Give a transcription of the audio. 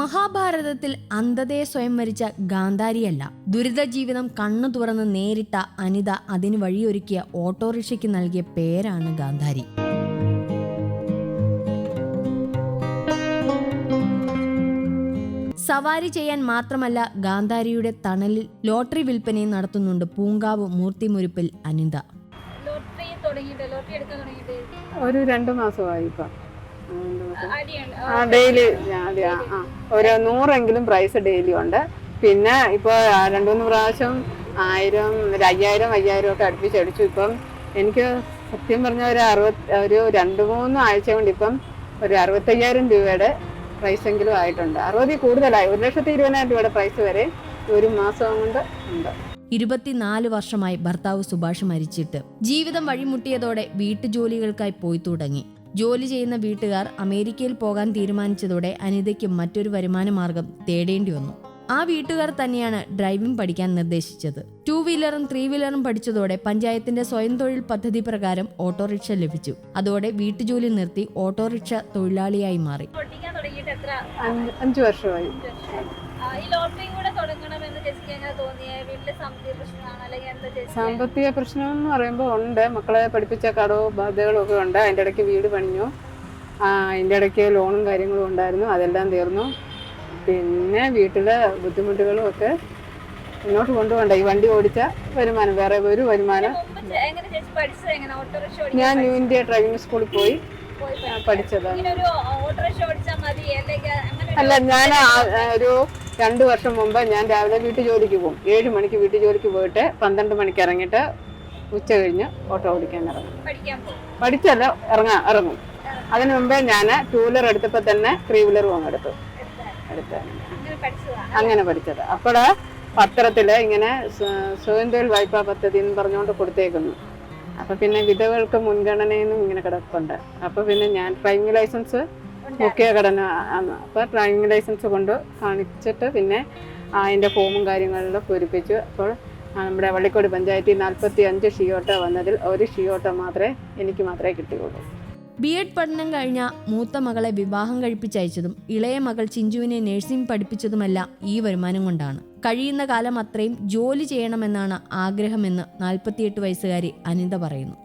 മഹാഭാരതത്തിൽ അന്ധതയെ സ്വയം വരിച്ച ഗാന്ധാരിയല്ല. ദുരിത ജീവിതം കണ്ണു തുറന്ന് നേരിട്ട അനിത അതിന് വഴിയൊരുക്കിയ ഓട്ടോറിക്ഷയ്ക്ക് നൽകിയ പേരാണ് ഗാന്ധാരി. സവാരി ചെയ്യാൻ മാത്രമല്ല ഗാന്ധാരിയുടെ തണലിൽ ലോട്ടറി വിൽപ്പനയും നടത്തുന്നുണ്ട് പൂങ്കാവ് മൂർത്തിമുരുപ്പിൽ അനിത. ഒരു രണ്ട് മാസമായി ഡെയിലി ആ. ഒരു നൂറെങ്കിലും പ്രൈസ് ഡെയിലി ഉണ്ട്. പിന്നെ ഇപ്പോൾ രണ്ടു മൂന്ന് പ്രാവശ്യം ആയിരം ഒരു അയ്യായിരം അയ്യായിരം ഒക്കെ അടുപ്പിച്ച് അടിച്ചു. ഇപ്പം എനിക്ക് സത്യം പറഞ്ഞ ഒരു അറുപത് ഒരു രണ്ട് മൂന്ന് ആഴ്ച കൊണ്ട് ഇപ്പം ഒരു അറുപത്തയ്യായിരം രൂപയുടെ പ്രൈസ് എങ്കിലും ആയിട്ടുണ്ട്. അറുപതിൽ കൂടുതലായി. ഒരു ലക്ഷത്തി ഇരുപതിനായിരം രൂപയുടെ പ്രൈസ് വരെ ഒരു മാസം കൊണ്ട് ഉണ്ട്. ഇരുപത്തിനാല് വർഷമായി ഭർത്താവ് സുഭാഷ് മരിച്ചിട്ട് ജീവിതം വഴിമുട്ടിയതോടെ വീട്ടുജോലികൾക്കായി പോയി തുടങ്ങി. ജോലി ചെയ്യുന്ന വീട്ടുകാർ അമേരിക്കയിൽ പോകാൻ തീരുമാനിച്ചതോടെ അനിതയ്ക്ക് മറ്റൊരു വരുമാന മാർഗം തേടേണ്ടി വന്നു. ആ വീട്ടുകാർ തന്നെയാണ് ഡ്രൈവിംഗ് പഠിക്കാൻ നിർദ്ദേശിച്ചത്. ടൂ വീലറും ത്രീ വീലറും പഠിച്ചതോടെ പഞ്ചായത്തിന്റെ സ്വയം തൊഴിൽ പദ്ധതി പ്രകാരം ഓട്ടോറിക്ഷ ലഭിച്ചു. അതോടെ വീട്ടുജോലി നിർത്തി ഓട്ടോറിക്ഷ തൊഴിലാളിയായി മാറി. എത്ര അഞ്ച് വർഷമായി. ഈ കൂടെ എങ്ങനെ തോന്നിയേ? വീട്ടിലെ സാമ്പത്തിക പ്രശ്നമാണ്? അല്ലെങ്കിൽ എന്താ സാമ്പത്തിക പ്രശ്നം എന്ന് പറയുമ്പോൾ ഉണ്ട്. മക്കളെ പഠിപ്പിച്ച കടവും ബാധ്യതകളും ഒക്കെ ഉണ്ട്. അതിന്റെ ഇടയ്ക്ക് വീട് പണിഞ്ഞു. അതിന്റെ ഇടയ്ക്ക് ലോണും കാര്യങ്ങളും ഉണ്ടായിരുന്നു. അതെല്ലാം തീർന്നു. പിന്നെ വീട്ടിലെ ബുദ്ധിമുട്ടുകളും ഒക്കെ മുന്നോട്ട് കൊണ്ടുപോകണ്ട. ഈ വണ്ടി ഓടിച്ച വരുമാനം വേറെ ഒരു വരുമാനം ഞാൻ ന്യൂ ഇന്ത്യ ഡ്രൈവിംഗ് സ്കൂളിൽ പോയി. അങ്ങനെ അല്ല ഞാൻ ഒരു രണ്ടു വർഷം മുമ്പ് ഞാൻ രാവിലെ വീട്ടു ജോലിക്ക് പോകും. ഏഴ് മണിക്ക് വീട്ടു ജോലിക്ക് പോയിട്ട് പന്ത്രണ്ട് മണിക്ക് ഇറങ്ങിയിട്ട് ഉച്ച കഴിഞ്ഞ് ഓട്ടോ ഓടിക്കാൻ ഇറങ്ങും. പഠിച്ചല്ല ഇറങ്ങാ ഇറങ്ങും. അതിനു മുമ്പേ ഞാൻ ടൂ വീലർ എടുത്തപ്പോൾ തന്നെ ത്രീ വീലർ എടുത്തു. എടുത്ത് അങ്ങനെ പഠിച്ചത്. അപ്പോൾ പത്രത്തിൽ ഇങ്ങനെ സ്വ- സ്വയം തൊഴിൽ വായ്പാ പദ്ധതി എന്ന് പറഞ്ഞുകൊണ്ട് കൊടുത്തേക്കുന്നു. അപ്പൊ പിന്നെ വിധവകൾക്ക് മുൻഗണനയെന്നും ഇങ്ങനെ കിടപ്പുണ്ട്. അപ്പൊ പിന്നെ ഞാൻ ഡ്രൈവിംഗ് ലൈസൻസ് മുഖ്യ ഘടന ആണ് അപ്പൊ ഡ്രൈവിംഗ് ലൈസൻസ് കൊണ്ട് കാണിച്ചിട്ട് പിന്നെ അതിന്റെ ഫോമും കാര്യങ്ങളിലും പൂരിപ്പിച്ചു അപ്പോൾ നമ്മുടെ വള്ളിക്കോട് പഞ്ചായത്തിൽ നാൽപ്പത്തി അഞ്ച് ഷിയോട്ട വന്നതിൽ ഒരു ഷിയോട്ട മാത്രമേ എനിക്ക് മാത്രമേ കിട്ടിയുള്ളൂ. ബി എഡ് പഠനം കഴിഞ്ഞ മൂത്ത മകളെ വിവാഹം കഴിപ്പിച്ചയച്ചതും ഇളയ മകൾ ചിഞ്ചുവിനെ നഴ്സിംഗ് പഠിപ്പിച്ചതുമെല്ലാം ഈ വരുമാനം കൊണ്ടാണ്. കഴിയുന്ന കാലം അത്രയും ജോലി ചെയ്യണമെന്നാണ് ആഗ്രഹമെന്ന് നാൽപ്പത്തിയെട്ട് വയസ്സുകാരി അനിത പറയുന്നു.